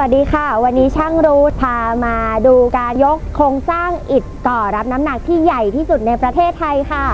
สวัสดีค่ะ วันนี้ช่างรู้พามาดูการยกโครงสร้างอิฐก่อรับน้ำหนักที่ใหญ่ที่สุดในประเทศไทยค่ะ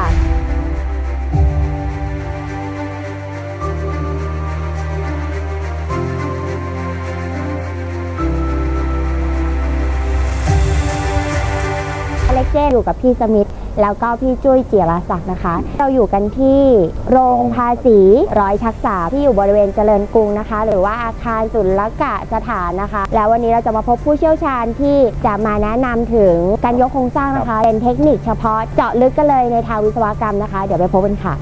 เล็กเจอยู่กับพี่สมิธแล้วก็พี่จุ้ยเจียรศักดิ์นะคะ เราอยู่กันที่โรงภาษีร้อยชักษาที่อยู่บริเวณเจริญกรุงนะคะ หรือว่าอาคารศุลกะสถานนะคะ แล้ววันนี้เราจะมาพบผู้เชี่ยวชาญที่จะมาแนะนำถึงการยกโครงสร้างนะคะ เป็นเทคนิคเฉพาะเจาะลึกกันเลยในทางวิศวกรรมนะคะ เดี๋ยวไปพบกันค่ะ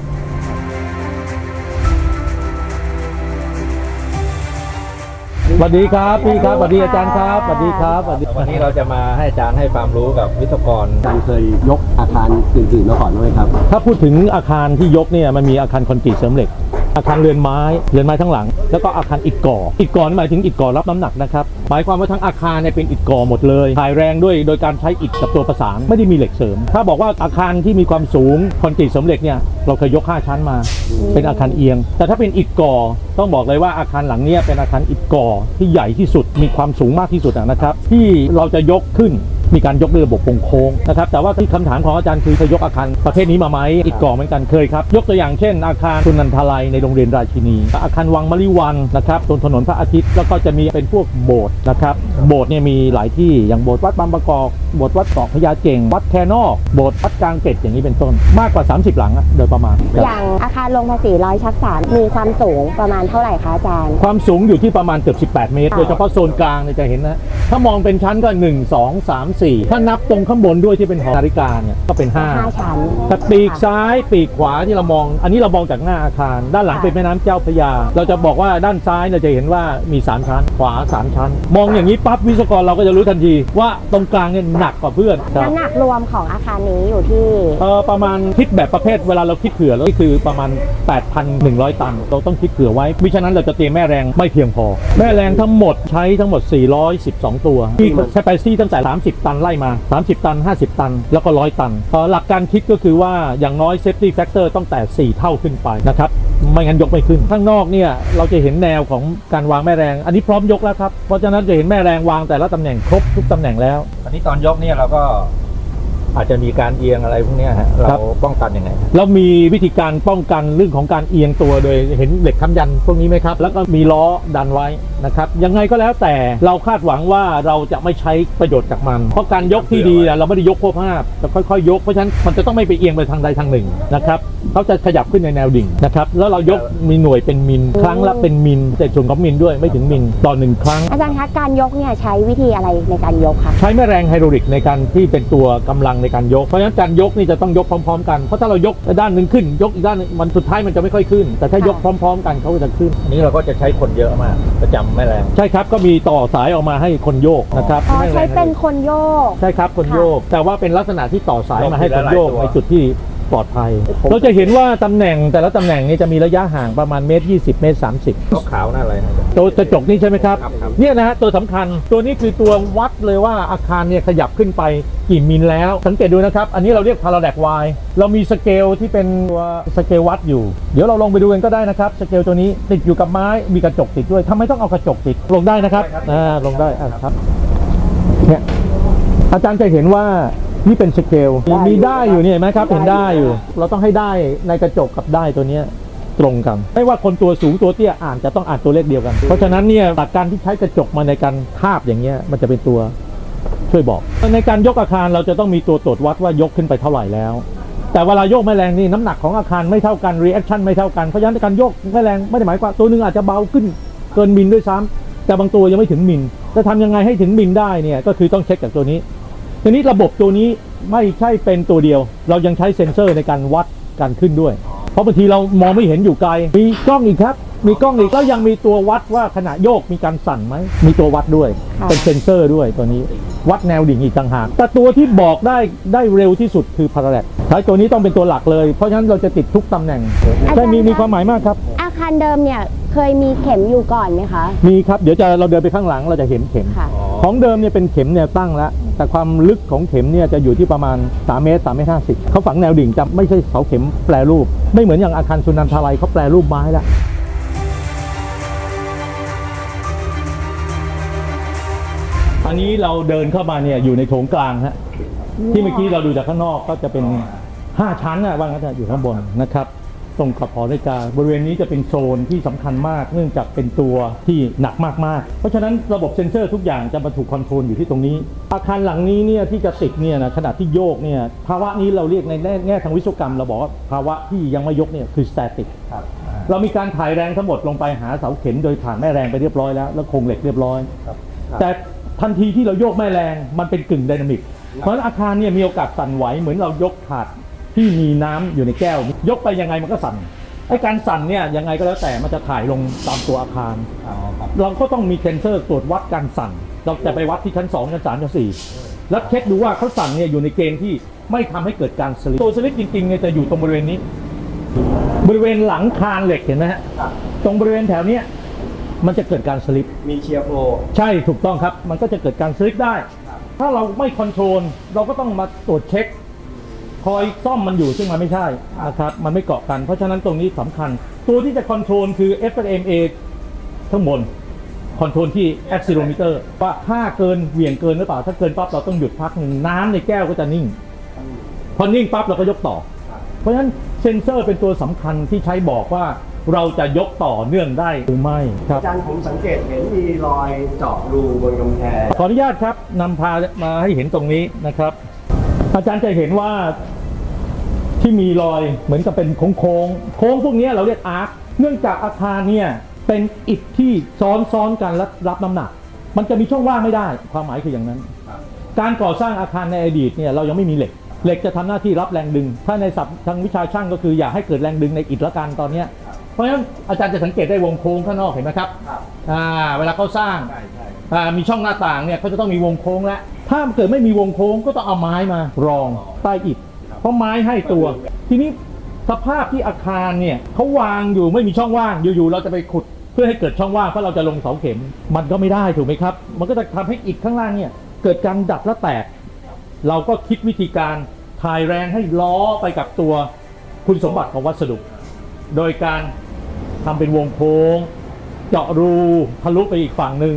วัสดีครับพี่ครับสวัสดีอาจารย์ครับสวัสดีครับสวัสดีวันนี้เราจะมาให้อาจารย์ให้ความรู้กับวิศวกรอาจารย์เคยยกอาคารอื่นๆมาก่อนไหมครับ ถ้าพูดถึงอาคารที่ยกเนี่ยมันมีอาคารคอนกรีตเสริมเหล็ก อาคารเรือนไม้เรือนไม้ทั้งหลัง แล้วก็อาคารอิฐก่ออิฐก่อนี่หมายถึงอิฐก่อรับน้ำหนักนะครับห มายความว่าทั้งอาคารเนี่ยเป็นอิฐก่อหมดเลยถ่ายแรงด้วยโดยการใช้อิฐกับตัวประสานไม่ได้มีเหล็กเสริม ถ้าบอกว่าอาคารที่มีความสูงคอนกรีตเสริมเหล็กเนี่ยเราเคยยก5ชั้นมา เป็นอาคารเอียง แต่ถ้าเป็นอิฐก่อต้องบอกเลยว่าอาคารหลังเนี้เป็นอาคารอิฐก่อที่ใหญ่ที่สุดมีความสูงมากที่สุดนะครับที่เราจะยกขึ้นมีการยกด้วยระบบโค้งนะครับแต่ว่าที่คำถามของอาจารย์คือเคยยกอาคารประเภทนี้มาไหมอีกก่อเหมือนกันเคยครับ ยกตัวอย่างเช่น อาคารสุนันทาลัยในโรงเรียนราชินี อาคารวังมะลิวันนะครับตรงถนนพระอาทิตย์แล้วก็จะมีเป็นพวกโบสถ์นะครับโบสถ์เนี่ยมีหลายที่อย่างโบสถ์วัดบางประกอบโบสถ์วัดเกาะพญาเก่งวัดแคนอกโบสถ์วัดกลางเกร็ดอย่างนี้เป็นต้นมากกว่า 30 หลังอะโดยประมาณครับอย่างอาคารโรงภาษีร้อยชักษามีความสูงประมาณเท่าไหร่คะอาจารย์ ความสูงอยู่ที่ประมาณเกือบ18 เมตรค่ะโดยเฉพาะโซนกลางเนี่ยจะเห็นนะ ถ้ามองเป็นชั้นก็ 1 2 3 4 ถ้านับตรงข้างบนด้วยที่เป็นหอนาฬิกาเนี่ยก็เป็นห้า5ชั้นแต่ปีกซ้ายปีกขวาที่เรามอง อันนี้เรามองจากหน้าอาคาร ด้านหลังค่ะเป็นแม่น้ำเจ้าพระยา เราจะบอกว่าด้านซ้ายเราจะเห็นว่ามี3ชั้น ขวา3ชั้นมองอย่างนี้ปั๊บวิศวกรเราก็จะรู้ทันทีว่าตรงกลางเนี่ยหนักกว่าเพื่อนครับน้ำหนักรวมของอาคารนี้อยู่ที่เออประมาณคิดแบบประเภทเวลาเราคิดเผื่อแล้วนี่คือประมาณ 8,100 ตัน เราต้องคิดเผื่อไว้มิฉะนั้นเราจะเตรียมแม่แรงไม่เพียงพอ แม่แรงทั้งหมดใช้ทั้งหมด 412 ตัวที่แคปซิตี้ตั้งแต่ 30 ตันไล่มา 30 ตัน 50 ตัน แล้วก็ 100 ตันเอ่อหลักการคิดก็คือว่าอย่างน้อย safety factor ต้องแต่ 4 เท่าขึ้นไปนะครับไม่งั้นยกไม่ขึ้นข้างนอกเนี่ยเราจะเห็นแนวของการวางแม่แรง อันนี้พร้อมยกแล้วครับเพราะฉะนั้นนั่นจะเห็นแม่แรงวางแต่ละตำแหน่งครบทุกตำแหน่งแล้ว อันนี้ตอนยกเนี่ยเราก็ อาจจะมีการเอียงอะไรพวกเนี้ยฮะครัเราบป้องกันยังไงฮะเรามีวิธีการป้องกันเรื่องของการเอียงตัวโดยเห็นเหล็กค้ำยันพวกนี้ไหมครับ แล้วก็มีล้อดันไว้นะครับยังไงก็แล้วแต่เราคาดหวังว่าเราจะไม่ใช้ประโยชน์จากมัน เพราะการยกที่ดีอะเราไม่ได้ยกโคภาพแต่ค่อยๆ ยกเพราะฉะนั้นมันจะต้องไม่ไปเอียงไปทางใดทางหนึ่งนะครับเขาจะขยับขึ้นในแนวดิ่งนะครับแล้วเรายกมีหน่วยเป็นมิลครั้งละเป็นมิลแต่ส่วนของมิลด้วยไม่ถึงมิลต่อหนึ่งครั้ง อาจารย์คะการยกเนี่ยใช้วิธีอะไรในการยกคะใช้แม่แรงไฮดรอลิกในการที่เป็นตัวกำลังในการยก เพราะฉะนั้นการยกนี่จะต้องยกพร้อม ๆ กัน เพราะถ้าเรายกด้านหนึ่งขึ้น ยกอีกด้านหนึ่งมันสุดท้ายมันจะไม่ค่อยขึ้น แต่ถ้ายกพร้อม ๆ กันเขาก็จะขึ้น อันนี้เราก็จะใช้คนเยอะมากประจำไม่แรงใช่ครับก็มีต่อสายออกมาให้คนโยกนะครับอ๋อแม่แรงใช้เป็นคนโยก ใช่ครับคนโยก แต่ว่าเป็นลักษณะที่ต่อสายมาให้คนโยกยกทีละหลายตัวในจุดที่ ปลอดภัย เราจะเห็นว่าตำแหน่งแต่ละตำแหน่งนี่จะมีระยะห่างประมาณเมตร 20 เมตร 30นกขาวหน้าอะไรนะตัวกระจกนี่ใช่ไหมครับครับครับ เนี่ยนะฮะตัวสำคัญตัวนี้คือตัววัดเลยว่าอาคารเนี่ยขยับขึ้นไปกี่มิลแล้ว สังเกตดูนะครับ อันนี้เราเรียกพาราแดกวายเรามีสเกลที่เป็นตัวสเกลวัดอยู่ เดี๋ยวเราลงไปดูกันก็ได้นะครับ สเกลตัวนี้ติดอยู่กับไม้มีกระจกติดด้วยทำไมต้องเอากระจกติดลงได้นะครับอ่าลงได้อะครับเนี่ยอาจารย์จะเห็นว่า นี่เป็นสเกลมีได้อยู่เนี่ยเห็นไหมครับ เห็นได้อยู่ เราต้องให้ได้ในกระจกกับได้ตัวเนี้ยตรงกัน ไม่ว่าคนตัวสูงตัวเตี้ยอ่านจะต้องอ่านตัวเลขเดียวกัน เพราะฉะนั้นเนี่ยหลักการที่ใช้กระจกมาในการทาบอย่างเงี้ยมันจะเป็นตัวช่วยบอก ในการยกอาคารเราจะต้องมีตัวตรวจวัดว่ายกขึ้นไปเท่าไหร่แล้ว แต่เวลายกแม่แรงนี่น้ำหนักของอาคารไม่เท่ากันรีแอคชั่นไม่เท่ากันเพราะฉะนั้นการยกแม่แรงไม่ได้หมายความตัวหนึงอาจจะเบาขึ้นเกินมิลด้วยซ้ำแต่บางตัวยังไม่ถึงมิลจะทำยังไงให้ถึงมิลได้เนี่ยก็คือต้องเช็คจากตัวนี้ ทีนี้ระบบตัวนี้ไม่ใช่เป็นตัวเดียว เรายังใช้เซ็นเซอร์ในการวัดการขึ้นด้วย เพราะบางทีเรามองไม่เห็นอยู่ไกล มีกล้องอีกครับ มีกล้องอีกแล้วยังมีตัววัดว่าขณะโยกมีการสั่นไหม มีตัววัดด้วยค่ะเป็นเซ็นเซอร์ด้วยตัวนี้ วัดแนวดิ่งอีกต่างหาก แต่ตัวที่บอกได้ได้เร็วที่สุดคือพาราแลกใช้ตัวนี้ต้องเป็นตัวหลักเลย เพราะฉะนั้นเราจะติดทุกตำแหน่งใช่มีมีความหมายมากครับ อาคารเดิมเนี่ย เคยมีเข็มอยู่ก่อนไหมคะ มีครับเดี๋ยวจะเราเดินไปข้างหลังเราจะเห็นเข็ม ค่ะ ของเดิมเนี่ยเป็นเข็มแนวตั้งแล้ว แต่ความลึกของเข็มเนี่ยจะอยู่ที่ประมาณ 3 เมตร3เมตร50เขาฝังแนวดิ่งจะไม่ใช่เสาเข็มแปรรูป ไม่เหมือนอย่างอาคารสุนันทาลัยเขาแปรรูปไม้แล้วอนนี้เราเดินเข้ามาเนี่ยอยู่ในโถงกลางฮะที่เมื่อกี้เราดูจากข้างนอกก็จะเป็น 5 ชั้นนะว่างั้นเถอะอยู่ข้างบนนะครับ ตรงกับหอนาฬิกาบริเวณนี้จะเป็นโซนที่สำคัญมาก เนื่องจากเป็นตัวที่หนักมากๆ เพราะฉะนั้นระบบเซ็นเซอร์ทุกอย่างจะมาถูกคอนโทรลอยู่ที่ตรงนี้ อาคารหลังนี้เนี่ยที่จะติดเนี่ยนะขณะที่โยกเนี่ยภาวะนี้เราเรียกในแง่ทางวิศวกรรม เราบอกว่าภาวะที่ยังไม่ยกเนี่ยคือ static ครับเรามีการถ่ายแรงทั้งหมดลงไปหาเสาเข็มโดยผ่านแม่แรงไปเรียบร้อยแล้วแล้วคงเหล็กเรียบร้อยแต่ทันทีที่เราโยกแม่แรงมันเป็นกึ่งไดนามิกเพราะอาคารเนี่ยมีโอกาสสั่นไหวเหมือนเรายกถาด ที่มีน้ำอยู่ในแก้ว ยกไปยังไงมันก็สั่นไอ้การสั่นเนี่ยยังไงก็แล้วแต่มันจะถ่ายลงตามตัวอาคารอ๋อครับเราก็ต้องมีเซนเซอร์ตรวจวัดการสั่น เราจะไปวัดที่ชั้น2ชั้น3ชั้น4แล้วเช็คดูว่าเขาสั่นเนี่ยอยู่ในเกณฑ์ที่ไม่ทำให้เกิดการสลิปตัวสลิปจริงๆเนี่ยจะอยู่ตรงบริเวณนี้ บริเวณหลังคานเหล็กเห็นไหมฮะตรงบริเวณแถวเนี้ยมันจะเกิดการสลิปมีเชียร์โฟใช่ถูกต้องครับ มันก็จะเกิดการสลิปได้ ถ้าเราไม่คอนโทรลเราก็ต้องมาตรวจเช็ค คอยซ่อมมันอยู่ซึ่งมันไม่ใช่นะครับมันไม่เกาะกัน เพราะฉะนั้นตรงนี้สำคัญ ตัวที่จะคอนโทรลคือ FMA ข้างบนคอนโทรลที่ accelerometer ว่าถ้าเกินเหวี่ยงเกินหรือเปล่า ถ้าเกินปั๊บเราต้องหยุดพักหนึ่งน้ำในแก้วก็จะนิ่ง พอนิ่งปั๊บเราก็ยกต่อ เพราะฉะนั้นเซนเซอร์เป็นตัวสำคัญที่ใช้บอกว่าเราจะยกต่อเนื่องได้หรือไม่ครับอาจารย์ผมสังเกตเห็นมีรอยเจาะรูบนกำแพงขออนุญาตครับนำพามาให้เห็นตรงนี้นะครับ อาจารย์จะเห็นว่าที่มีรอยเหมือนกับเป็นโค้งโค้งโค้งพวกนี้เราเรียกอาร์คเนื่องจากอาคารเนี่ยเป็นอิฐที่ซ้อนซ้อนกันและรับน้ำหนัก มันจะมีช่องว่างไม่ได้ ความหมายคืออย่างนั้น การก่อสร้างอาคารในอดีตเนี่ยเรายังไม่มีเหล็ก เหล็กจะทำหน้าที่รับแรงดึง ถ้าในศัพท์ทางวิชาช่างก็คืออยากให้เกิดแรงดึงในอิฐละกันตอนเนี้เพราะฉะนั้นอาจารย์จะสังเกตได้วงโค้งข้างนอกเห็นไหมครับอ่าเวลาเขาสร้างมีช่องหน้าต่างเนี่ยเขาจะต้องมีวงโค้งแล้ว ถ้าเกิดไม่มีวงโค้งก็ต้องเอาไม้มารองใต้อิฐเพราะไม้ให้ตัว ทีนี้สภาพที่อาคารเนี่ยเขาวางอยู่ไม่มีช่องว่างอยู่ๆเราจะไปขุดเพื่อให้เกิดช่องว่างเพราะเราจะลงเสาเข็ม มันก็ไม่ได้ถูกไหมครับ มันก็จะทำให้อิฐข้างล่างเนี่ยเกิดการดัดและแตก เราก็คิดวิธีการถ่ายแรงให้ล้อไปกับตัวคุณสมบัติของวัสดุ โดยการทำเป็นวงโค้ง เจาะรูทะลุไปอีกฝั่งหนึ่ง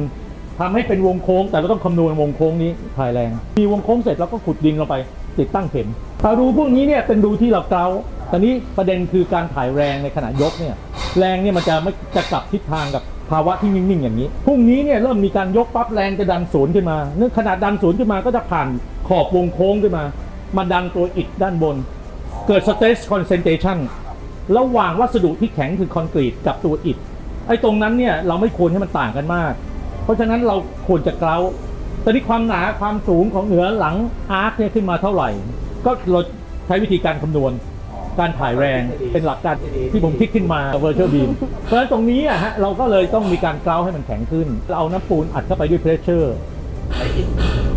ทำให้เป็นวงโค้งแต่เราต้องคำนวณวงโค้งนี้ถ่ายแรง มีวงโค้งเสร็จเราก็ขุดดินลงไป ติดตั้งเข็มอ่ารูพวกนี้เนี่ยเป็นรูที่เราเกลาตอนนี้ประเด็นคือการถ่ายแรงในขณะยกเนี่ยแรงเนี่ยมันจะไม่จะกลับทิศทางกับภาวะที่นิ่งๆอย่างนี้พรุ่งนี้เนี่ยเริ่มมีการยกปั๊บแรงจะดันศูนย์ขึ้นมาเนื่องขนาดดันศูนย์ขึ้นมาก็จะผ่านขอบวงโค้งขึ้นมา มาดันตัวอิฐด้านบน เกิด stress concentration ระหว่างวัสดุที่แข็งคือคอนกรีตกับตัวอิฐไอ้ตรงนั้นเนี่ยเราไม่ควรให้มันต่างกันมาก เพราะฉะนั้นเราควรจะเกลาตอนนี้ความหนาความสูงของเหนือหลังอาร์คเนี่ยขึ้นมาเท่าไหร่ ก็เราใช้วิธีการคำนวณการถ่ายแรงเป็นหลักการที่ผมคิดขึ้นมาเวอร์ชวลบีมเพราะฉะนั้นตรงนี้อะฮะเราก็เลยต้องมีการเกลาให้มันแข็งขึ้นเราเอาน้ำปูนอัดเข้าไปด้วยเพรสเชอร์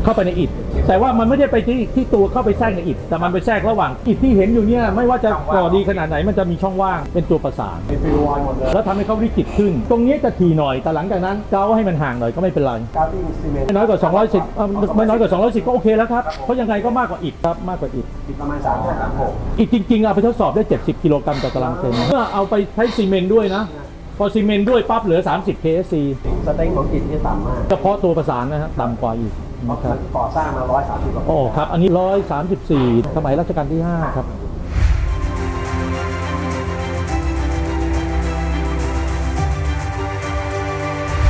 ข้าไปในอิฐแต่ว่ามันไม่ได้ไปที่ที่ตัวเข้าไปแทรกในอิฐแต่มันไปแทรกระหว่างอิฐที่เห็นอยู่เนี่ยไม่ว่าจะก่อดีขนาดไหนมันจะมีช่องว่างเป็นตัวประสานเป็นฟิลวอยหมดเลยแล้วทำให้เขาริกิดขึ้น ตรงนี้จะทีหน่อยแต่หลังจากนั้นเกาให้มันห่างหน่อยก็ไม่เป็นไรกราฟิ้งซีเมนต์ไม่น้อยกว่า 210เอ่อไม่น้อยกว่า 210 ก็โอเคแล้วครับเพราะยังไงก็มากกว่าอิฐครับมากกว่าอิฐอีกประมาณสามห้าสามหกอิฐจริงๆเอาไปทดสอบได้ 70 กิโลกรัมต่อตารางเซนเมื่อเอาไปใช้ซีเมนต์ด้วยนะพอซีเมนต์ด้วยปั๊บเหลือ 30 KSC สเต็งของอิฐที่ต่ำมากเฉพาะตัวประสานนะฮะต่ำกว่าอีก เพราะนะครับมันก่อสร้างมาร้อยสามสิบกว่าปีโอ้ครับ อันนี้ 134 สมัยรัชกาลที่ 5 ครับ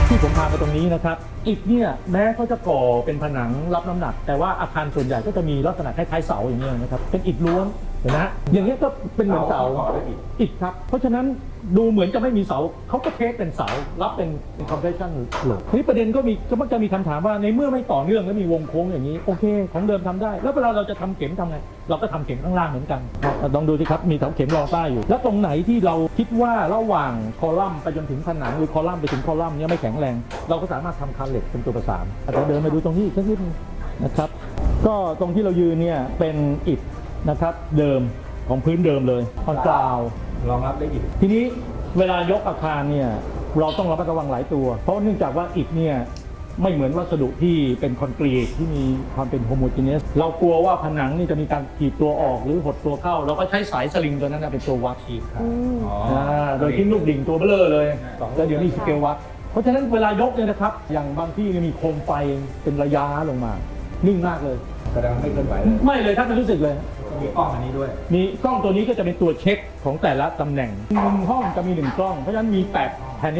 ที่ผมพามาตรงนี้นะครับ อิฐเนี่ยแม้เขาจะก่อเป็นผนังรับน้ำหนัก แต่ว่าอาคารส่วนใหญ่ก็จะมีลักษณะคล้ายๆเสาอย่างเงี้ยนะครับ เป็นอิฐล้วน เห็นไหมอย่างเงี้ยก็เป็นเหมือนเสาอิฐครับ เพราะฉะนั้นดูเหมือนจะไม่มีเสาเขาก็เทสเป็นเสารับเป็นคอมเพรสชันโหลดนี้ประเด็นก็มีก็มักจะมีคำถามว่าในเมื่อไม่ต่อเนื่องแล้วมีวงโค้งอย่างนี้โอเค ของเดิมทำได้ แล้วเวลาเราจะทำเข็มทำไงเราก็ทำเข็มข้างล่างเหมือนกันลองดูสิครับมีเสาเข็มรองใต้อยู่ แล้วตรงไหนที่เราคิดว่าระหว่างคอลัมน์ไปจนถึงผนังหรือคอลัมน์ไปถึงคอลัมน์เนี้ยไม่แข็งแรง เราก็สามารถทำคานเหล็กเป็นตัวประสานอาจจะเดินมาดูตรงนี้อีกสักนิดนึงนะครับก็ตรงที่เรายืนเนี่ยเป็นอิฐ นะครับ เดิมของพื้นเดิมเลยคอนกราวรองรับได้อีก ทีนี้เวลายกอาคารเนี่ยเราต้องระมัดระวังหลายตัว เพราะเนื่องจากว่าอิฐเนี่ยไม่เหมือนวัสดุที่เป็นคอนกรีตที่มีความเป็นโฮโมจีเนสเรากลัวว่าผนังนี่จะมีการขีดตัวออกหรือหดตัวเข้า เราก็ใช้สายสลิงตัวนั้นนะเป็นตัววัดขีดครับอืมอ๋ออ่าโดยที่ลูกดิ่งตัวเบลอเลยสองแล้วเดี๋ยวมีสเกลวัด เพราะฉะนั้นเวลายกเนี่ยนะครับ อย่างบางที่เนี่ยมีโคมไฟเป็นระยะลงมา นิ่งมากเลยแสดงว่าไม่เคลื่อนไหวเลยไม่เลยครับไม่รู้สึกเลย มีกล้องอันนี้ด้วย มีกล้องตัวนี้ก็จะเป็นตัวเช็คของแต่ละตำแหน่งหนึ่งห้องจะมีหนึ่งกล้อง เพราะฉะนั้นมี8แผง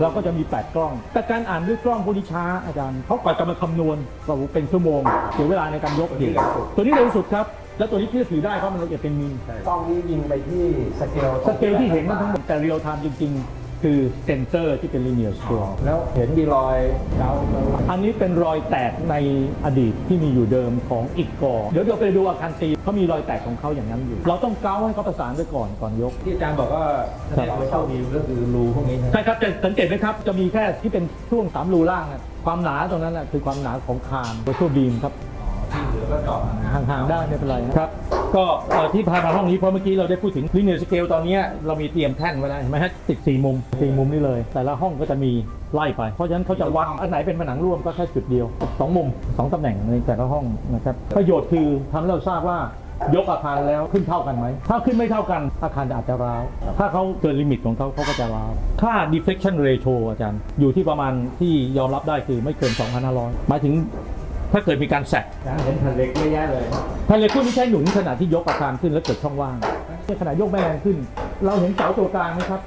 เราก็จะมี 8 กล้อง แต่การอ่านด้วยกล้องพวกนี้ช้าอาจารย์เขากว่าจะมาคำนวณเราเป็นชั่วโมงเสียเวลาในการยกอีกตัวนี้เร็วสุดครับแล้วตัวนี้พี่จะถือได้เพราะมันละเอียดเป็นมิลกล้องนี้ยิงไปที่สเกลสเกลที่เห็นมันทั้งหมดแต่เรียลไทม์จริง ๆ คือเซนเซอร์ที่เป็น linear scale แล้วเห็นมีรอยเกาอันนี้เป็นรอยแตกในอดีตที่มีอยู่เดิมของอิฐกอเดี๋ยวเราไปดูอาคารซีเขามีรอยแตกของเขาอย่างนั้นอยู่ เราต้องเกาให้เขาประสานไปก่อนก่อนยก ที่อาจารย์บอกว่าแสดงว่าโชคดีก็คือรูพวกนี้ใช่ไหมใช่ครับจะสังเกตไหมครับจะมีแค่ที่เป็นช่วงสามรูล่างอะความหนาตรงนั้นนะคือความหนาของคานตัวช่วบีมครับที่เหลือก็เจาะห่างๆได้ไม่เป็นไรนะครับ ก็เอ่อที่พามาห้องนี้เพราะเมื่อกี้เราได้พูดถึง linear scale ตอนเนี้ยเรามีเตรียมแท่นไว้แล้วเห็นไหมฮะติดสี่มุมสี่มุมนี่เลย แต่ละห้องก็จะมีไล่ไป เพราะฉะนั้นเขาจะวัดอันไหนเป็นผนังร่วมก็แค่จุดเดียวสองมุมสองตำแหน่งในแต่ละห้องนะครับประโยชน์คือทำให้เราทราบว่ายกอาคารแล้วขึ้นเท่ากันไหม ถ้าขึ้นไม่เท่ากันอาคารอาจจะร้าว ถ้าเขาเกินลิมิตของเขาเขาก็จะร้าว ค่า deflection ratio อาจารย์ อยู่ที่ประมาณที่ยอมรับได้คือไม่เกิน 2,500 หมายถึง ถ้าเกิดมีการแสกเห็นแผ่นเหล็กเยอะแยะเลยแผ่นเหล็กพวกนี้ใช้หนุนขณะที่ยกอาคารขึ้นแล้วเกิดช่องว่างในขณะยกแม่แรงขึ้น เราเห็นเสาตัวกลางไหมครับ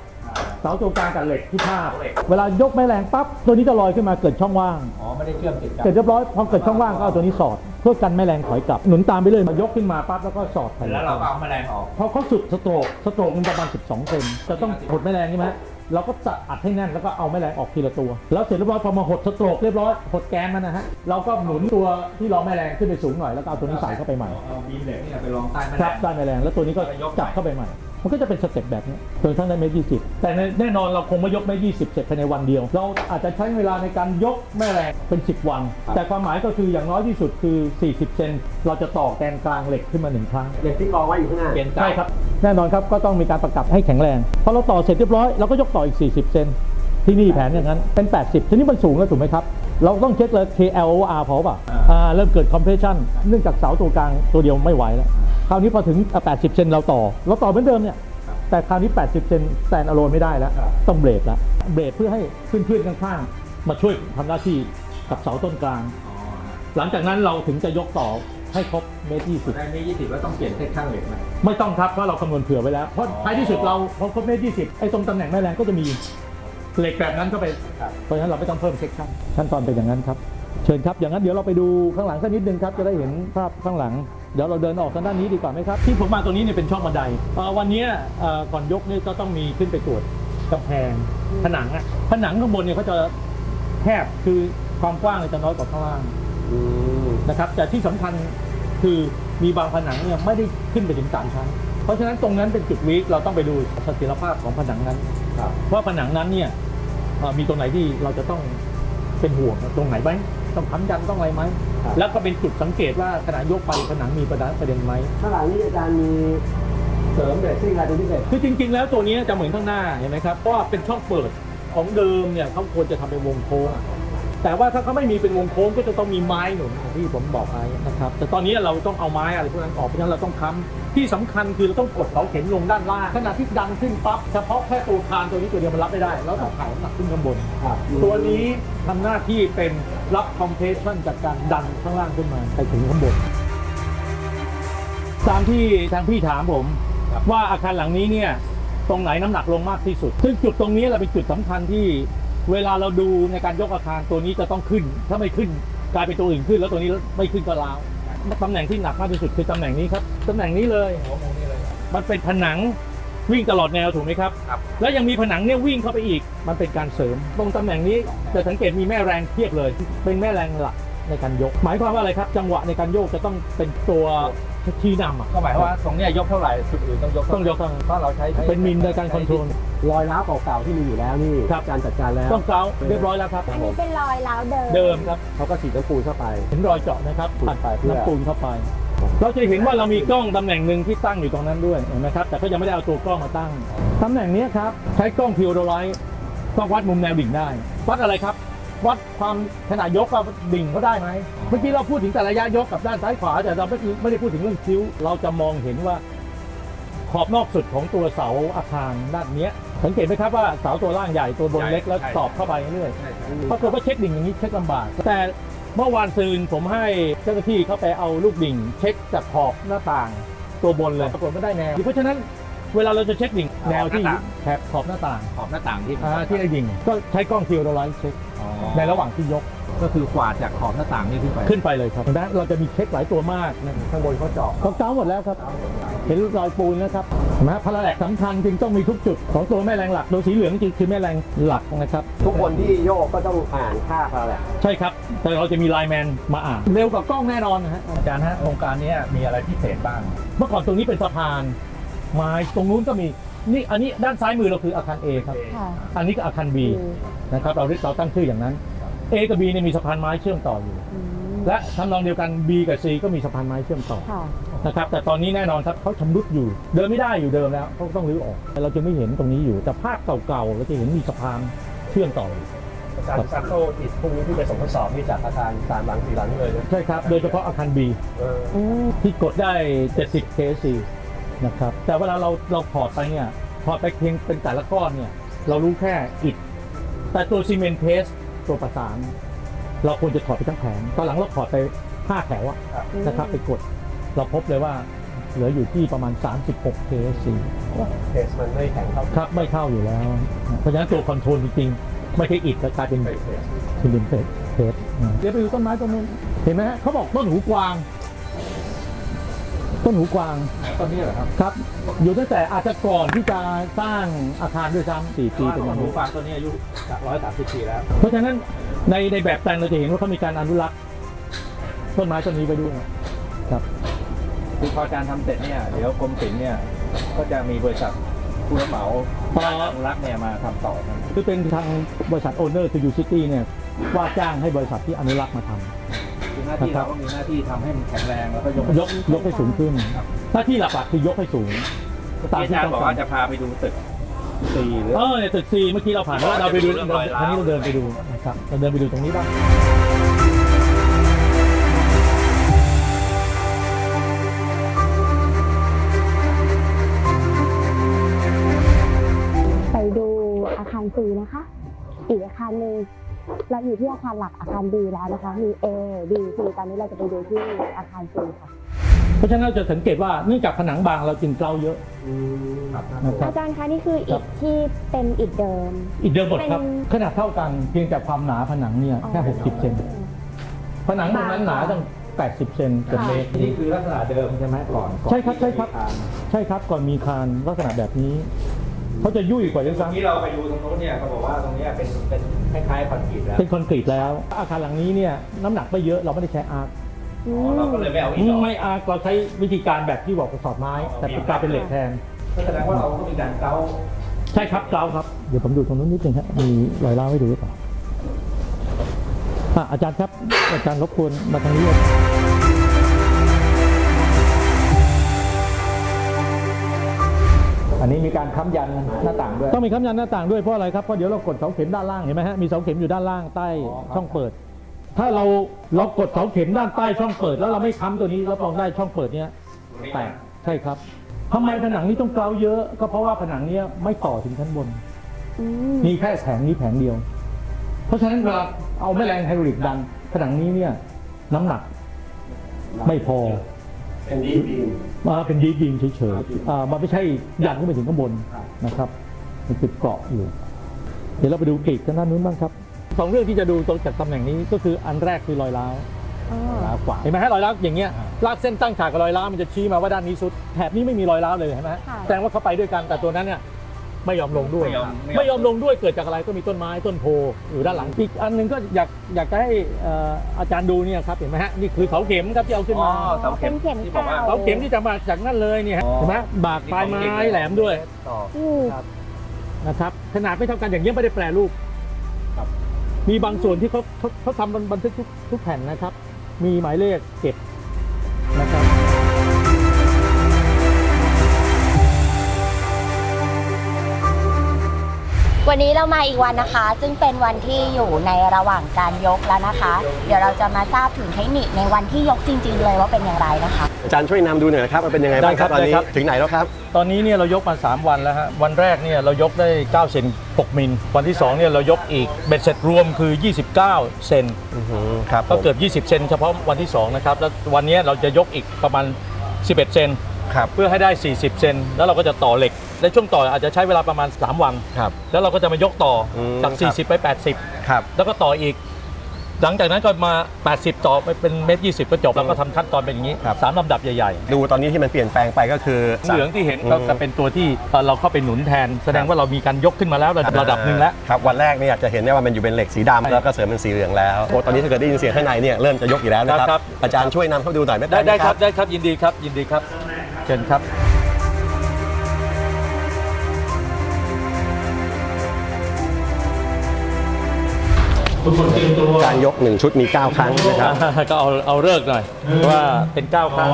เสาตัวกลางกับเหล็กที่พาดเวลายกแม่แรงปั๊บตัวนี้จะลอยขึ้นมาเกิดช่องว่าง อ๋อไม่ได้เชื่อมติดกันเสร็จเรียบร้อยพอเกิดช่องว่างก็เอาตัวนี้สอด เพื่อกันแม่แรงถอยกลับหนุนตามไปเลยมายกขึ้นมาปั๊บแล้วก็สอดแผ่นเหแล้ล็วกเราก็เอาแมลงออกพอเขาสุดสโตรกสโตรกมันประมาณ 12เซนจะต้องหดแม่แรงใช่ไหม เราก็จะอัดให้แน่นแล้วก็เอาแม่แรงออกทีละตัว แล้วเสร็จเรียบร้อยพอมาหดสโตรกเรียบร้อยหดแกนมันนะฮะเราก็หนุนตัวที่รองแม่แรงขึ้นไปสูงหน่อยแล้วก็เอาตัวนี้ใส่เข้าไปใหม่เอาบีมเหล็กนี่ไปรองใต้แมลครับงได้แมลงแล้วตัวนี้ก็แล้วก็ยกจับเข้าไปใหม่มันก็จะเป็นสเต็ปแบบนี้จนทั้งได้เมตรยี่สิบแต่แน่นอนเราคงไม่ยกเมตรยี่สิบเสร็จภายในวันเดียว เราอาจจะใช้เวลาในการยกแม่แรงเป็น 10 วัน แต่ความหมายก็คืออย่างน้อยที่สุดคือ 40 เซนเราจะต่อแกนกลางเหล็กขึ้นมาหนึ่งครั้งเหล็กที่กองไว้อยู่ข้างหน้าเปลี่ยนใช่ครับแน่นอนครับก็ต้องมีการประกับให้แข็งแรงพอเราต่อเสร็จเรียบร้อยเราก็ยกต่ออีก 40 เซนที่นี่แผนอย่างนั้นเป็น 80 ทีนี้มันสูงแล้วถูกไหมครับ เราต้องเช็คเลย KLOR พอเปล่าอ่าเริ่มเกิด compression เนื่องจากเสาตัวกลางตัวเดียวไม่ไหวแล้ว คราวนี้พอถึง 80 เซนเราต่อ เราต่อเหมือนเดิมเนี่ย แต่คราวนี้ 80 เซนแ a น d อ l o n e ไม่ได้แล้ว ต้องเบรกแล้ว เบรกเพื่อให้เพื่อนๆข้างๆ มาช่วยทำหน้าที่กับเสาต้นกลาง หลังจากนั้นเราถึงจะยกต่อให้ครบเมตรยี่สิบได้ไม่ยี่สิบแล้วต้องเปลี่ยนเทคชั่นเหล็กไหมไม่ต้องครับเพราะเราคำนวณเผื่อไว้แล้ว เพราะท้ายที่สุดเราพอครบเมตรยี่สิบไอ้ตรงตำแหน่งแม่แรงก็จะมีเหล็กแบบนั้นก็ไปเพราะฉะนั้นเราไม่ต้องเพิ่มเซ็กชันขั้นตอนเป็นอย่างนั้นครับ เชิญครับ อย่างนั้นเดี๋ยวเราไปดูข้างหลังสักนิดนึงครับ จะได้เห็นภาพข้างหลัง เดี๋ยวเราเดินออกทางด้านนี้ดีกว่าไหมครับ ที่ผมมาตรงนี้เนี่ยเป็นช่องบันไดเอ่อวันนี้เอ่อก่อนยกเนี่ยก็ต้องมีขึ้นไปตรวจกำแพงผนังอะผนังข้างบนเนี่ยเขาจะแคบคือความกว้างเนี่ยจะน้อยกว่าข้างล่างอืมนะครับแต่ที่สำคัญคือมีบางผนังเนี่ยไม่ได้ขึ้นไปถึงสามชั้น เพราะฉะนั้นตรงนั้นเป็นจุดวีคเราต้องไปดูเสถียรภาพของผนังนั้นครับว่าผนังนั้นเนี่ยเอ่อมีตรงไหนที่เราจะต้องเป็นห่วงตรงไหนไหม ต้องค้ำยันต้องอะไรไหมแล้วก็เป็นจุดสังเกตว่าขณะยกไปผนังมีประเด็นประเด็นไหม ข้างหลังนี้อาจารย์มีเสริมเบรกซิ่งอะไรเป็นพิเศษ คือจริงๆ แล้วตัวนี้จะเหมือนข้างหน้าเห็นไหมครับเพราะว่าเป็นช่องเปิดของเดิมเนี่ยเขาควรจะทำเป็นวงโค้ง แต่ว่าถ้าเขาไม่มีเป็นวงโค้งก็จะต้องมีไม้หนุนอย่างที่ผมบอกไปนะครับ แต่ตอนนี้เราต้องเอาไม้อะไรพวกนั้นออกเพราะฉะนั้นเราต้องค้ำที่สำคัญคือเราต้องกดเสาเข็มลงด้านล่างขณะที่ดันขึ้นปั๊บเฉพาะแค่ตัวคานตัวนี้ตัวเดียวมันรับไม่ได้เราต้องถ่ายน้ำหนักขึ้นข้างบนครับตัวนี้ทำหน้าที่เป็นรับคอมเพรสชันจากการดันข้างล่างขึ้นมาไปถึงข้างบนตามที่ทางพี่ถามผมว่าอาคารหลังนี้เนี่ยตรงไหนน้ำหนักลงมากที่สุด ซึ่งจุดตรงนี้แหละเป็นจุดสำคัญที่ เวลาเราดูในการยกอาคารตัวนี้จะต้องขึ้น ถ้าไม่ขึ้นกลายเป็นตัวอื่นขึ้น แล้วตัวนี้ไม่ขึ้นก็ล้าวตำแหน่งที่หนักมากที่สุดคือตำแหน่งนี้ครับตำแหน่งนี้เลยหัวมุมนี่เลยมันเป็นผนังวิ่งตลอดแนวถูกไหมครับครับ แล้วยังมีผนังเนี่ยวิ่งเข้าไปอีก มันเป็นการเสริม ตรงตำแหน่งนี้จะสังเกตมีแม่แรงเทียบเลย เป็นแม่แรงหลักในการยก หมายความว่าอะไรครับ จังหวะในการโยกจะต้องเป็นตัว ชี้นำอะก็หมายความว่าตรงเนี้ยยกเท่าไหร่จุดอื่นต้องยกต้องยกต้องเพราะเราใช้เป็นมินในการคอนโทรลรอยร้าวเก่าๆที่มีอยู่แล้วนี่ครับอารจัดการแล้วต้องเกาเรียบร้อยแล้วครับอันนี้เป็นรอยร้าวเดิมเดิมครับเขาก็ฉีดน้ำปูนเข้าไปเห็นรอยเจาะนะครับผ่านไปน้ำปูนเข้าไป เราจะเห็นว่าเรามีกล้องตำแหน่งหนึ่งที่ตั้งอยู่ตรงนั้นด้วยเห็นไหมครับแต่ก็ยังไม่ได้เอาตัวกล้องมาตั้งตำแหน่งนี้ครับใช้กล้องพิวโดไลท์ก็วัดมุมแนวดิ่งได้ วัดอะไรครับ วัดความขนาดยกกับดิ่งเขาได้ไหมเมื่อกี้เราพูดถึงแต่ระยะยกกับด้านซ้ายขวา แต่เราไม่ไม่ได้พูดถึงเรื่องคิ้ว เราจะมองเห็นว่าขอบนอกสุดของตัวเสาอาคารด้านเนี้ย สังเกตไหมครับว่าเสาตัวล่างใหญ่ตัวบนเล็กแล้วใช่สอบเข้าไปเรื่อยใช่ใช่ปรากฏว่าเช็คดิ่งอย่างนี้เช็คลำบาก แต่เมื่อวานซืนผมให้เจ้าหน้าที่เขาไปเอาลูกดิ่ง เช็คจากขอบหน้าต่างตัวบนเลยปรากฏไม่ได้แนวเพราะฉะนั้น เวลาเราจะเช็คดิ่งแนวที่แถบขอบหน้าต่างขอบหน้าต่างที่อ่าที่ได้ดิ่งก็ใช้กล้องฟิลโดไลท์เช็คอ๋อในระหว่างที่ยกก็คือกวาดจากขอบหน้าต่างนี่ขึ้นไป ขึ้นไปเลยครับดังนั้นเราจะมีเช็คหลายตัวมากนะข้างบนเขาเจาะเขาเจ้าหมดแล้วครับ เห็นรอยปูนนะครับเห็นไหมพาราแลกสำคัญจึงต้องมีทุกจุดของตัวแม่แรงหลักโดยสีเหลืองจริงคือแม่แรงหลักนะครับ ทุกคนที่โยกก็ต้องอ่านค่าพาราแหละใช่ครับ แต่เราจะมีไลน์แมนมาอ่าน เร็วกว่ากล้องแน่นอนนะฮะอาจารย์ฮะโครงการเนี้ยมีอะไรพิเศษบ้าง เมื่อก่อนตรงนี้เป็นสะพาน ไม้ตรงนู้นก็มีนี่อันนี้ด้านซ้ายมือเราคืออาคาร A ครับ ค่ะ อันนี้ก็อาคาร B นะครับเราเราตั้งชื่ออย่างนั้น A กับ B เนี่ยมีสะพานไม้เชื่อมต่ออยู่ อืมและทำนองเดียวกัน B กับ C ก็มีสะพานไม้เชื่อมต่อค่ะ นะครับแต่ตอนนี้แน่นอนครับเขาชำรุดอยู่ เดินไม่ได้อยู่เดิมแล้วเขาต้องรื้อออกเราจะไม่เห็นตรงนี้อยู่ แต่ภาพเก่าๆเราจะเห็นมีสะพานเชื่อมต่ออยู่อาจารย์ซักโตอิดพรุ่งนี้ที่ไปส่งทดสอบนี่จากอาคารสามหลังสี่หลังเลยนะใช่ครับโดยเฉพาะอาคาร B เอออืมที่กดได้ 70 KC นะครับ แต่เวลาเราเราพอร์ตไปเนี่ยพอร์ตไปเพียงเป็นแต่ละก้อนเนี่ย เรารู้แค่อิฐแต่ตัวซีเมนต์เทสตัวประสาน เราควรจะถอดไปทั้งแผงตอนหลังเราถอดไป5แถวอะนะครับไปกด เราพบเลยว่าเหลืออยู่ที่ประมาณ 36 KC เทสมันไม่แข็งเท่าครับไม่เข้าอยู่แล้ว เพราะฉะนั้นตัวคอนโทรลจริงๆ ไม่ใช่อิฐแต่กลายเป็นเทสซีเมนต์เทสเทสเดี๋ยวไปดูต้นไม้ต้นนู้นเห็นไหมฮะเขาบอกต้นหูกวาง ต้นหูกวางตอนนี้เหรอครับครับ อยู่ตั้งแต่อาจจะก่อนที่จะสร้างอาคารด้วยซ้ำสี่ปีปีเป็นเป็อนย่างหูนี้ฟังตัวนี้อายุร้อยสามสิบปีแล้ว เพราะฉะนั้นในในแบบแปลนเราจะเห็นว่าเขามีการอนุรักษ์ต้นไม้ต้นนี้ไปด้วยครับคือพออาจารย์ทำเสร็จเนี่ยเดี๋ยวกรมศิลป์เนี่ยก็จะมีบริษัทผู้รับเหมาพออนุรักษ์เนี่ยมาทำต่อนะคือเป็นทางบริษัทโอเนอร์คือยูซิตี้เนี่ยว่าจ้างให้บริษัทที่อนุรักษ์มาทำคือ หน้าที่ครัเราบก็มีหน้าที่ทำให้มันแข็งแรงแล้วก็ยกยกยกให้สูงขึ้น หน้าที่หลักๆคือยกให้สูงตามที่อาจารย์บอกว่าจะพาไปดูตึกตีหรือ เออเนี่ยตึกซีเมื่อกี้เราผ่านแล้วเราไปดูเรื่องรอยร้าวอันนี้เราเดินไปดูนะครับเราเดินไปดูตรงนี้บ้างไปดูอาคาร C นะคะ อีกอาคารหนึ่ง เราอยู่ที่อาคารหลักอาคาร B แล้วนะคะ มี A B C ตอนนี้เราจะไปดูที่อาคาร C ค่ะ เพราะฉะนั้นเราจะสังเกตว่าเนื่องจากผนังบางเราจึงเกลาเยอะอืมครับนะครับอาจารย์คะนี่คือครัอิบฐที่เป็นอิฐเดิม อีกเดิมหมดครับเป็นขนาดเท่ากันเพียงแต่ความหนาผนังเนี่ยแค่ 60 เซนผนังตรงนั้นหนาตั้ง 80 เซนเกือบเมตร นี่คือลักษณะเดิมใช่ไหมก่อนก่อนใช่ครับใช่ครับ ที่จะมีทางใช่ครับก่อนมีคานลักษณะแบบนี้ เขาจะยุ่ยกว่าด้วยเมื่อกี้ซ้ำเราไปดูตรงโน้นเนี่ยเขาบอกว่าตรงเนี้ยเป็นเป็นคล้ายๆคอนกรีตแล้วเป็นคอนกรีตแล้ว อาคารหลังนี้เนี่ยน้ำหนักไม่เยอะเราไม่ได้ใช้อาร์คอือ๋อมเราก็เลยไม่เอาอีกหรอกไม่อาร์คเราใช้วิธีการแบบที่บอกกระสอบไม้ แต่เป็นกลายเป็นเหล็กแทน ก็แสดงว่าเราก็มีการเก้าใช่ครับเกลาครับ เดี๋ยวผมดูตรงนู้นนิดนึงครับมีรอยเล่าวให้ดูหรือเปล่าอะอาจารย์ครับอาจารย์รบกวนมาทางนี้เลย อันนี้มีการค้ำยันหน้าต่างด้วย ต้องมีค้ำยันหน้าต่างด้วยเพราะอะไรครับเพราะเดี๋ยวเรากดเสาเข็มด้านล่างเห็นไหมฮะมีเสาเข็มอยู่ด้านล่างใต้อ๋อครับ ช่องเปิด ถ้าเราเรากดเสาเข็มด้านใต้ช่องเปิด แล้วเราไม่ค้ำตัวนี้รับรองได้ช่องเปิดเนี้ยแตกใช่ครับทำไมผนังนี้ต้องเกลาเยอะ ก็เพราะว่าผนังเนี้ยไม่ต่อถึงชั้นบน อืมมีแค่แผงนี้แผงเดียว เพราะฉะนั้นเวลาเอาแม่แรงไฮดรอลิกดันผนังนี้เนี่ยน้ำหนักไม่พอ เป็นดีบีม มาเป็นดีดิงเฉยๆอ่ามันไม่ใช่ยันขึ้นไปถึงข้างบนนะครับมันจุดเกาะอยู่ เดี๋ยวเราไปดูกรีกทางด้านนู้นบ้างครับสองเรื่องที่จะดูตรงจากตำแหน่งนี้ก็คืออันแรกคือรอยร้าวอ๋อล้าวกว่าเห็นไหมฮะรอยร้าวอย่างเงี้ยลากเส้นตั้งฉากกับรอยร้าวมันจะชี้มาว่าด้านนี้สุดแถบนี้ไม่มีรอยร้าวเลยเห็นไหมฮะค่ะ แสดงว่าเขาไปด้วยกันแต่ตัวนั้นเนี่ย ไม่ยอมลงด้วย ไม่ยอมไม่ยอม ไม่ยอมลงด้วยเกิดจากอะไรก็มีต้นไม้ต้นโพอยู่ด้านหลังอีกอันหนึงก็อยากอยากจะให้เอ่ออาจารย์ดูเนี่ยครับเห็นไหมฮะนี่คือเสาเข็มครับที่เอาขึ้นอ๋อมาเสาเข็มเป็นเข็มที่บอกว่าเก่าเสาเข็มที่จะมาจากนั่นเลยเนี่ยฮะอ๋อ เห็นไหมบากปลายไม้แหลมด้วยต่อ อืม นะครับขนาดไม่เท่ากันอย่างนี้ยไม่ได้แปรรูปครับ มีบางส่วนที่เขาเขาเขาทำบันทึกทุกทุกแผ่นนะครับ มีหมายเลขเก็บนะครับ วันนี้เรามาอีกวันนะคะ ซึ่งเป็นวันที่อยู่ในระหว่างการยกแล้วนะคะ เดี๋ยวเราจะมาทราบถึงเทคนิคในวันที่ยกจริง ๆ เลยว่าเป็นอย่างไรนะคะอาจารย์ช่วยนำดูหน่อยนะครับมันเป็นยังไงบ้างครับได้ตอนนี้ครับ ถึงไหนแล้วครับ ตอนนี้เนี่ยเรายกมา 3 วันแล้วฮะ วันแรกเนี่ยเรายกได้ 9 เซน6มิล วันที่2เนี่ยเรายกอีกเบ็ดเสร็จรวมคือ 29 เซน อือหือครับก็ผมเกือบ 20 เซนเฉพาะวันที่ 2 นะครับ แล้ววันนี้เราจะยกอีกประมาณ 11 เซน ครับเพื่อให้ได้ 40 เซนแล้วเราก็จะต่อเหล็กในช่วงต่ออาจจะใช้เวลาประมาณ 3 วัน ครับ แล้วเราก็จะมายกต่ออมจาก ครับ 40 ไป ครับ 80 แล้วก็ต่ออีก หลังจากนั้นก็มา 80 ต่อไปเป็นเมตร20ก็จบ แล้วก็ทำขั้นตอนเป็นอย่างนี้ครับ สามลำดับใหญ่ๆดูตอนนี้ที่มันเปลี่ยนแปลงไปก็คือเหลืองที่เห็นอืมก็จะเป็นตัวที่เอ่อเราเข้าไปหนุนแทน แสดงว่าเรามีการยกขึ้นมาแล้วระดับระดับหนึ่งแล้ว ครับวันแรกเนี่ยจะเห็นได้ว่ามันอยู่เป็นเหล็กสีดำแล้วก็เสริมเป็นสีเหลืองแล้วโอ้ตอนนี้ถ้าเกิดได้ยินเสียงข้างในเนี่ยเริ่มจะยกอยู่แล้วนะคครัรับบ อาจารย์ช่วยนำเข้าดูหน่อยไม่ได้หมได้ครับได้ครับยินดีครับยินดีครับ เชิญครับทุกคนเตรียมตัวการยกหนึ่งชุดมี 9 ครั้งนะครับ ก็เอาเอาเลิกหน่อย ว่าเป็น 9 ครั้ง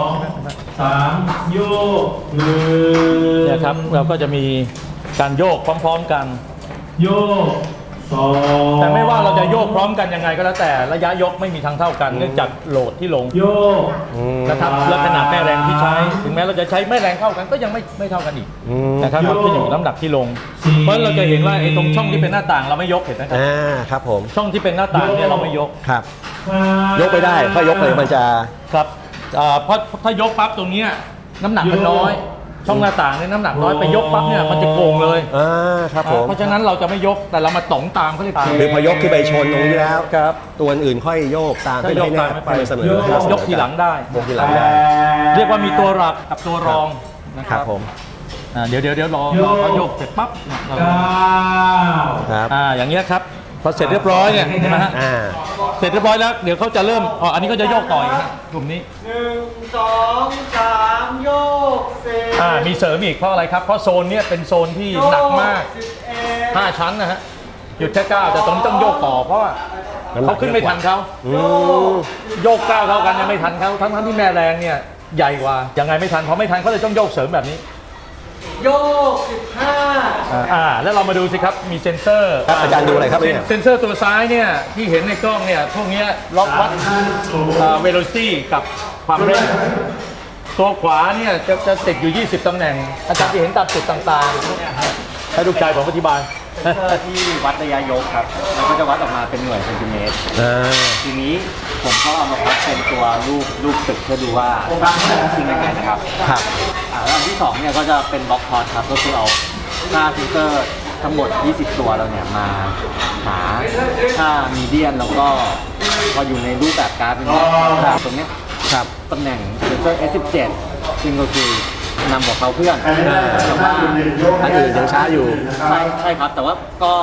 สามโยกหนึ่งเนี่ยครับเราก็จะมีการโยกพร้อม ๆกัน โยกสอง แต่ไม่ว่าเราจะโยกพร้อมกันยังไงก็แล้วแต่ระยะยกไม่มีทางเท่ากันเนื่องจากโหลดที่ลงโยกนะครับและขนาดแม่แรงที่ใช้ ถึงแม้เราจะใช้แม่แรงเท่ากันก็ยังไม่ไม่เท่ากันอีกอืมนะครับมันขึ้นอยู่กับน้ำหนักที่ลง เพราะเราจะเห็นว่าไอ้ตรงช่องที่เป็นหน้าต่างเราไม่ยกเห็นนะครับอ่าครับผมช่องที่เป็นหน้าต่างเนี่ยเราไม่ยกครับห้ายกไปได้ถ้ายกเลยมันจะครับอ่าเพราะถ้ายกปั๊บตรงเนี้ยน้ำหนักมันน้อย ช่องหน้าต่างเนี่ยน้ำหนักน้อยไปยกปั๊บเนี่ยมันจะโกงเลยอ่าครับผมเพราะฉะนั้นเราจะไม่ยกแต่เรามาต๋องตามเขาเรียกหรือพอยกขึ้นไปชนตรงนี้แล้วครับตัวอื่นค่อยโยกตามถ้าให้ยกให้แน่ตามไม่ไปให้มันเสมอยกยกทีหลังได้ยกทีหลังได้เรียกว่ามีตัวหลักกับตัวรองนะคครัรับบผมอ่าเดี๋ยวเดี๋ยวเดี๋ยวรอรอเขายกเสร็จปั๊บเนี่ยเราเก้าครับอ่าอย่างเงี้ยครับ พอเสร็จเรียบร้อยเนี่ยเห็นไหมฮะอ่า เสร็จเรียบร้อยแล้วเดี๋ยวเขาจะเริ่มอ๋ออันนี้ก็จะโยกต่ออีกนะกลุ่มนี้หนึ่งสองสามโยกสี่อ่ามีเสริมอีกเพราะอะไรครับเพราะโซนเนี้ยเป็นโซนที่หนักมาก สิบเอ็ด5 ชั้นนะฮะหยุดแค่เก้าแต่ตรงนี้ต้องโยกต่อเพราะว่าน้ำหนักเขาขึ้นไม่ทันเขาอืมโยกเก้าเท่ากันยังไม่ทันเขาทั้งทั้งที่แม่แรงเนี่ยใหญ่กว่ายังไงไม่ทันพอไม่ทันเขาเลยต้องโยกเสริมแบบนี้ โยกสิบห้าอ่าแล้วเรามาดูสิครับมีเซ็นเซอร์ครับอาจารย์ดูอะไรครับเซ็นเนี่ย เซ็นเซอร์ตัวซ้ายเนี่ยที่เห็นในกล้องเนี่ยพวกเนี้ยล็อกวัดเวโรซิตี้กับความเร็วตัวขวาเนี่ยจะจะติดอยู่ 20 ตำแหน่ง อาจารย์จะเห็นตามจุดต่างๆให้ลูกชายผมอธิบาย เซนเซอร์ที่วัดระยะยกครับ มันก็จะวัดออกมาเป็นหน่วยเซนติเมตร อ่าทีนี้ผมก็เอามาวัดเป็นตัวรูปรูปตึกเพื่อดูว่าขึ้นยังไงนะครับครับ อ่าแล้วอันที่สองเนี่ยก็จะเป็นบล็อกพอร์ตครับก็คือเอาค่าเซนเซอร์ทั้งหมด 20 ตัวเราเนี่ยมาหาค่ามีเดียนแล้วก็พออยู่ในรูปแบบกราฟเป็นแบบตรงเนี้ยครับ ตำแหน่งเซนเซอร์ S17 ซึ่งก็คือ นำของเขาเพื่อนแต่ว่าอันอื่นยังช้าอยู่ ใช่ใช่ครับ แต่ว่าก็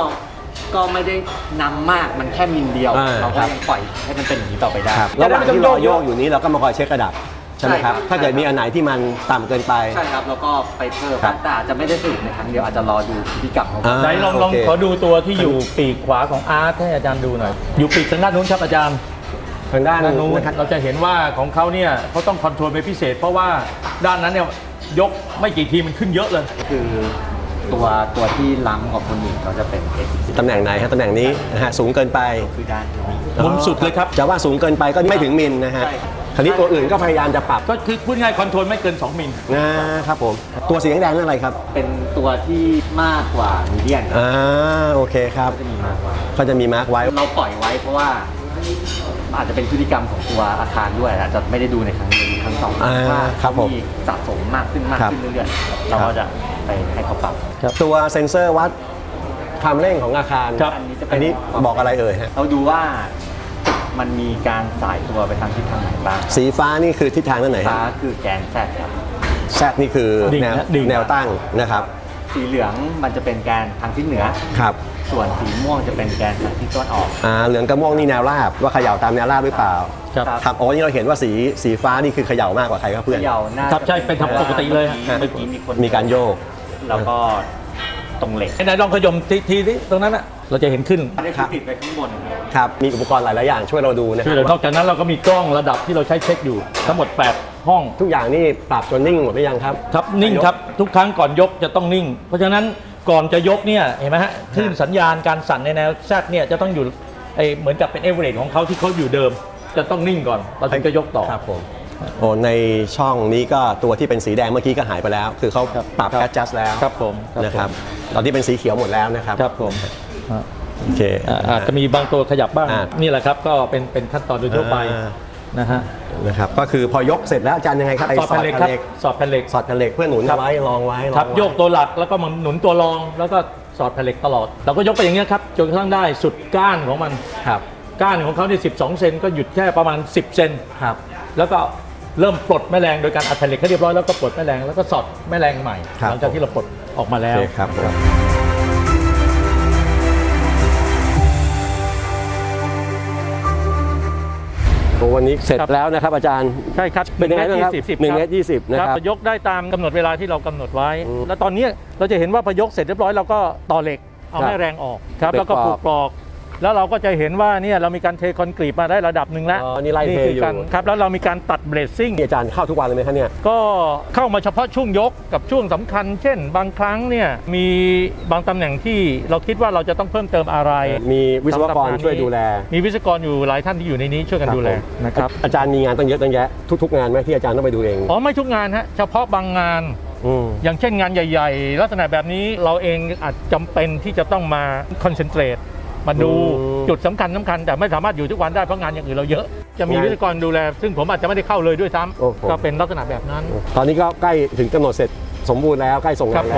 ก็ไม่ได้นำมากมันแค่มิลเดียว อ่า เราคก็รับยังปล่อยให้มันเป็นอย่างนี้ต่อไปได้ ครับระหว่างที่รอโยกอยู่นี้เราก็มาคอยเช็คระดับใช่ไหมครับ ใช่ครับ ถ้าเกิดมีอันไหนที่มันต่ำเกินไป ใช่ครับแล้วก็ไปเพิ่มครับ แต่อาจจะไม่ได้สรุปในครั้งเดียวอาจจะรอดูพฤติกรรมของเขาอ่าไหนลองลองโอเค ขอดูตัวที่อยู่ปีกขวาของอาร์ตให้อาจารย์ดูหน่อย อยู่ปีกทางด้านนู้นครับอาจารย์ทางด้านด้านนู้นนะครับเราจะเห็นว่าของเขาเนี่ยเขาต้องคอนโทรลเป็นพิเศษ เพราะว่าด้านนั้นเนี่ย ยกไม่กี่ทีมันขึ้นเยอะเลย คือตัวตัวที่ล้ำกว่าคนอื่นก็จะเป็น S17 ตำแหน่งไหนฮะตำแหน่งนี้นะฮะสูงเกินไปคือด้านนี้ มุมสุดเลยครับ จะว่าสูงเกินไปก็ไม่ถึงมิลนะฮะใช่ คราวนี้ตัวอื่นก็พยายามจะปรับก็คือพูดง่ายคอนโทรลไม่เกิน 2 มิล นะครับผมตัวสีแดงๆนั่นอะไรครับเป็นตัวที่มากกว่ามีเดียนครับอ่าโอเคครับก็จะมีมากกว่า ก็จะมีมาร์กไว้ เราปล่อยไว้เพราะว่าอาจจะเป็นพฤติกรรมของตัวอาคารด้วยอาจจะไม่ได้ดูในครั้งเดียวดูครั้งสองอ่าถ้าครับผมมีสะสมมากขึ้นมากครับขึ้นเรื่อยๆเราก็จะไปให้เขาปรับ ตัวเซ็นเซอร์วัดความเร่งของอาคารครับอันนี้จะเป็นอันนี้บอกอะไรเอ่ยฮะ เราดูว่ามันมีการสายตัวไปทางทิศทางไหนบ้างสีฟ้านี่คือทิศทางด้านไหนฟ้าฮะคือแกนแซดครับ แซดนี่คือดิ่งแนวนะดิ่งแนวตั้งนะครับ สีเหลืองมันจะเป็นแกนทางทิศเหนือ ครับ ส่วนสีม่วงจะเป็นแกนทางทิศตะวันออก อ่าเหลืองกระม่วงนี่แนวราบว่าเขย่าตามแนวราบหรือเปล่าครับ ครับครับโอ้นี่เราเห็นว่าสีสีฟ้านี่คือเขย่ามากกว่าใครครับเพื่อน เขย่าน่าครับใช่เป็นทำปกติเลยฮะ เมื่อกี้มีคนมีการโยก แล้วก็ตรงเหล็กไหนๆลองขยมทีทีนี้ตรงนั้นอะเราจะเห็นขึ้นอันนี้คือติดไปข้างบนครับ ครับ มีอุปกรณ์หลายๆอย่างช่วยเราดูนะคช่วยรับเหลือนอกจากนั้นเราก็มีกล้องระดับที่เราใช้เช็คอยู่ ทั้งหมด 8 ห้องทุกอย่างนี่ปรับจนนิ่งหมดหรือยังครับ ครับนิ่งครับทุกครั้งก่อนยกจะต้องนิ่ง เพราะฉะนั้น ก่อนจะยกเนี่ยเห็นไหมฮะคลื่นสัญญาณการสั่นในแนวแซดเนี่ยจะต้องอยู่ไอเหมือนกับเป็นเอเวอเรของเขาที่เขาอยู่เดิม จะต้องนิ่งก่อนเราถึงจะยกต่อ ครับผมโอ้ในช่องนี้ก็ตัวที่เป็นสีแดงเมื่อกี้ก็หายไปแล้ว คือเขาครับปรับครับ adjust แล้วครับผมนะครับตอนที่เป็นสีเขียวหมดแล้วนะครับครับผมอะโอเค อะอาจจะมีบางตัวขยับบ้าง อ่านี่แหละครับก็เป็นเป็นขั้นตอนโดยทั่วไป อ่า นะฮะนะครับก็คือพอยกเสร็จแล้วอาจารย์ยังไงครับไสอดแผ่นเหล็กครับสอดแผ่นเหล็กสอดแผ่นเหล็กเพื่อหนุนครับเอาไว้รองไว้รองครับไว้โยกตัวหลักแล้วก็มาหนุนตัวรองแล้วก็สอดแผ่นเหล็กตลอดเราก็ยกไปอย่างนี้ยครับจนกระทั่งได้สุดก้านของมันครับก้านของเขาเนี่ย12 เซนก็หยุดแค่ประมาณ 10 เซนครับแล้วก็เริ่มปลดแม่แรงโดยการอัดแผ่นเหล็กให้เรียบร้อยแล้วก็ปลดแม่แรงแล้วก็สอดแม่แรงใหม่ครับหลัจากที่เราปลดออกมาโอแล้วเคครับ โอ้วันนี้เสร็จครับแล้วนะครับอาจารย์ ใช่ครับเป็นยังไงบ้างครับ10 10หนึ่งเมตรยี่สิบนะครับยกได้ตามกำหนดเวลาที่เรากำหนดไว้อืมแล้วตอนนี้เราจะเห็นว่าพอยกเสร็จเรียบร้อยเราก็ต่อเหล็กเอาครับแม่แรงออกครับเหล็กแล้วก็ปลูกปลอกปลอก แล้วเราก็จะเห็นว่าเนี่ยเรามีการเทคอนกรีตมาได้ระดับหนึ่งแล้วอ๋อนี่ไล่เทคือยู่ การครับแล้วเรามีการตัดเบรดซิ่ง นี่อาจารย์เข้าทุกวันเลยไหมครับเนี่ย ก็เข้ามาเฉพาะช่วงยกกับช่วงสำคัญ เช่น บางครั้งเนี่ยมีบางตำแหน่งที่เราคิดว่าเราจะต้องเพิ่มเติมอะไรมีวิศวกรสำหบงานช่วยดูแล มีวิศวกรอยู่หลายท่านที่อยู่ในนี้ช่วยกันดูแลผม นะครับอาจารย์มีงานตั้งเยอะตั้งแยะทุกๆงานไหมที่อาจารย์ต้องไปดูเองอ๋อไม่ทุกงานฮะเฉพาะบางงานอืมอย่างเช่นงานใหญ่ ๆ ลักษณะแบบนี้เราเองอาจจำเป็นที่จะต้องมาคอนเซนเทรต มาดูอืมจุดสำคัญสำคัญ แต่ไม่สามารถอยู่ทุกวันได้เพราะงานอย่างอื่นเราเยอะ จะมีงานวิศวกรดูแล ซึ่งผมอาจจะไม่ได้เข้าเลยด้วยซ้โอ้โหำก็เป็นลักษณะแบบนั้น ตอนนี้ก็ใกล้ถึงกำหนดเสร็จสมบูรณ์แล้วใกล้ส่งครังาบนผ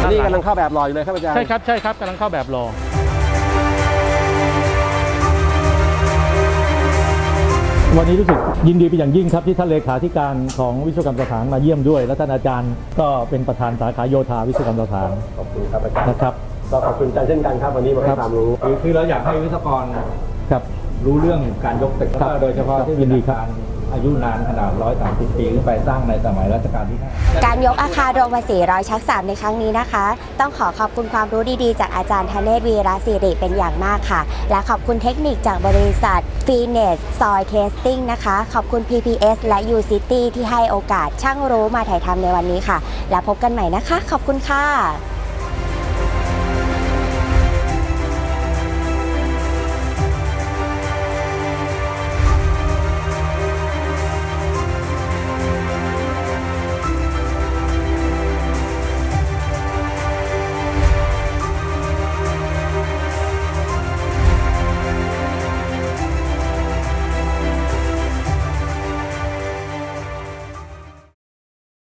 แล้วมนี่กำลังเข้าแบบรออยู่เลยครับอาจารย์ใช่ครับใช่ครับกำลังเข้าแบบรอ วันนี้รู้สึกยินดีเป็นอย่างยิ่งครับที่ท่านเลขาธิการของวิศวกรรมสถานมาเยี่ยมด้วย และท่านอาจารย์ก็เป็นประธานสาขาโยธาวิศวกรรมสถานขอบคุณครับอาจารย์นะครับก็ขอบคุณอาจารย์เช่นกันครับวันนี้มาให้ความรู้คือคือเราอยากให้วิศวกรครับรู้เรื่องการยกตึกแล้วครัก็บโดยเฉพาะที่ยิมีนดีอาครับคาร อายุนานขนาด 130 ปีขึ้นไปสร้างในสมัยรัชกาลที่ 5 การยกอาคารโรงภาษีร้อยชักสามในครั้งนี้นะคะ ต้องขอขอบคุณความรู้ดีๆ จากอาจารย์ธเนศวีระศิริเป็นอย่างมากค่ะ และขอบคุณเทคนิคจากบริษัท f i n e s Soil Testing นะคะ ขอบคุณ PPS และ U City ที่ให้โอกาสช่างรู้มาถ่ายทำในวันนี้ค่ะ แล้วพบกันใหม่นะคะ ขอบคุณค่ะ